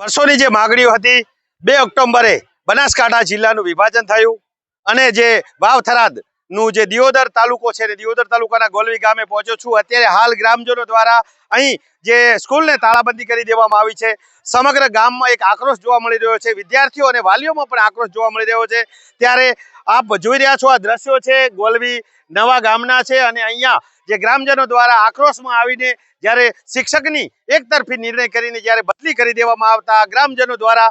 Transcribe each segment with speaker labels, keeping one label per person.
Speaker 1: વર્ષોની જે માગણીઓ હતી, બે ઓક્ટોબરે બનાસકાંઠા જિલ્લાનું વિભાજન થયું અને જે વાવ થરાદનું જે દિયોદર તાલુકો છે ને દિયોદર તાલુકાના ગોલવી ગામે પહોંચ્યો છું. અત્યારે હાલ ગ્રામજનો દ્વારા અહીં જે સ્કૂલને તાળાબંધી કરી દેવામાં આવી છે. સમગ્ર ગામમાં એક આક્રોશ જોવા મળી રહ્યો છે. વિદ્યાર્થીઓ અને વાલીઓમાં પણ આક્રોશ જોવા મળી રહ્યો છે. ત્યારે આપ જોઈ રહ્યા છો આ દ્રશ્યો છે. ગોલવી નવા ગામના છે અને અહીંયા જે ગ્રામજનો દ્વારા આક્રોશમાં આવીને જ્યારે શિક્ષકની એકતરફી નિર્ણય કરીને જ્યારે બદલી કરી દેવામાં આવતા ગ્રામજનો દ્વારા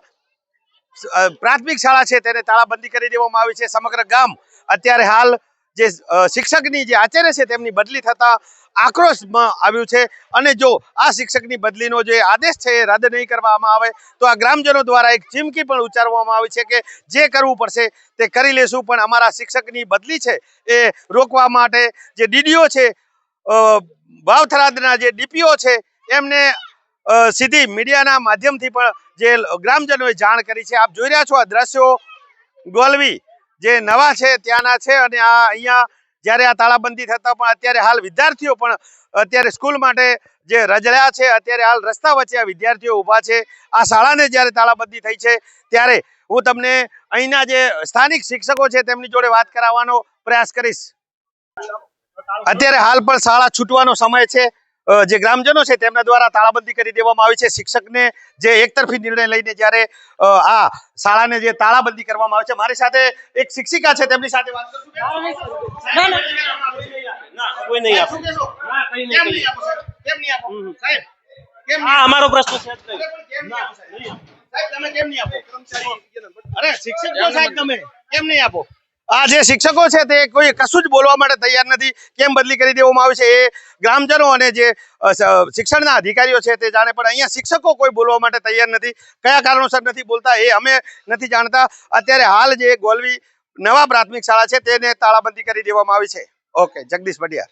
Speaker 1: પ્રાથમિક શાળા છે તેને તાળાબંધી કરી દેવામાં આવી છે. સમગ્ર ગામ અત્યારે હાલ જે શિક્ષકની જે આચાર્ય છે તેમની બદલી થતા આક્રોશમાં આવ્યું છે. અને જો આ શિક્ષકની બદલીનો જે આદેશ છે એ રદ નહીં કરવામાં આવે, તો આ ગ્રામજનો દ્વારા એક ચીમકી પણ ઉચ્ચારવામાં આવી છે કે જે કરવું પડશે તે કરી લેશું. પણ અમારા શિક્ષકની બદલી છે એ રોકવા માટે જે ડીડીઓ છે વાવથરાદના જે ડીપીઓ છે, એમને સીધી મીડિયાના માધ્યમથી પણ જે ગ્રામજનોએ જાણ કરી છે. આપ જોઈ રહ્યા છો આ દ્રશ્યો. ગોલવી જે નવા છે, ત્યાંના છે અને આ અહીંયા જ્યારે આ તાળાબંધી થતા પણ અત્યારે હાલ વિદ્યાર્થીઓ પણ અત્યારે સ્કૂલ માટે જે રજળ્યા છે, અત્યારે હાલ રસ્તા વચ્ચે આ વિદ્યાર્થીઓ ઊભા છે. આ શાળાને જ્યારે તાળાબંધી થઈ છે, ત્યારે હું તમને અહીંના જે સ્થાનિક શિક્ષકો છે, તેમની જોડે વાત કરાવવાનો પ્રયાસ કરીશ. અત્યારે હાલ પણ શાળા છૂટવાનો સમય છે જે ગ્રામજનો છે તેમના દ્વારા તાળાબંધી કરી દેવામાં આવી છે શિક્ષકને જે એકતરફી નિર્ણય લઈને જ્યારે આ શાળાને જે તાળાબંધી કરવામાં આવે છે મારી સાથે એક શિક્ષિકા છે તેમની સાથે વાત કરશું
Speaker 2: ના, ના. કોઈ નહીં આપે.
Speaker 1: શું કહેશો?
Speaker 2: ના, કંઈ નહીં,
Speaker 1: કેમ
Speaker 2: કંઈ
Speaker 1: નહીં આપો સાહેબ? કેમ નહીં આપો?
Speaker 2: હમ.
Speaker 1: સાહેબ, કેમ નહીં
Speaker 2: હા
Speaker 1: આપો?
Speaker 2: અમારો પ્રશ્ન છે
Speaker 1: અરે કેમ નહીં આપો સાહેબ?
Speaker 2: નહીં આપે.
Speaker 1: સાહેબ, તમે કેમ નહીં આપો? અરે શિક્ષક સાહેબ તમે કેમ નહીં આપો આ જે શિક્ષકો છે તે કોઈ કશું જ બોલવા માટે તૈયાર નથી. કેમ બદલી કરી દેવામાં આવી છે એ ગ્રામજનો અને જે શિક્ષણના અધિકારીઓ છે તે જાણે પણ અહીંયા શિક્ષકો કોઈ બોલવા માટે તૈયાર નથી. કયા કારણોસર નથી બોલતા એ અમે નથી જાણતા. અત્યારે હાલ જે ગોલવી નવા પ્રાથમિક શાળા છે તેને તાળાબંધી કરી દેવામાં આવી છે. ઓકે, જગદીશ પટિયાર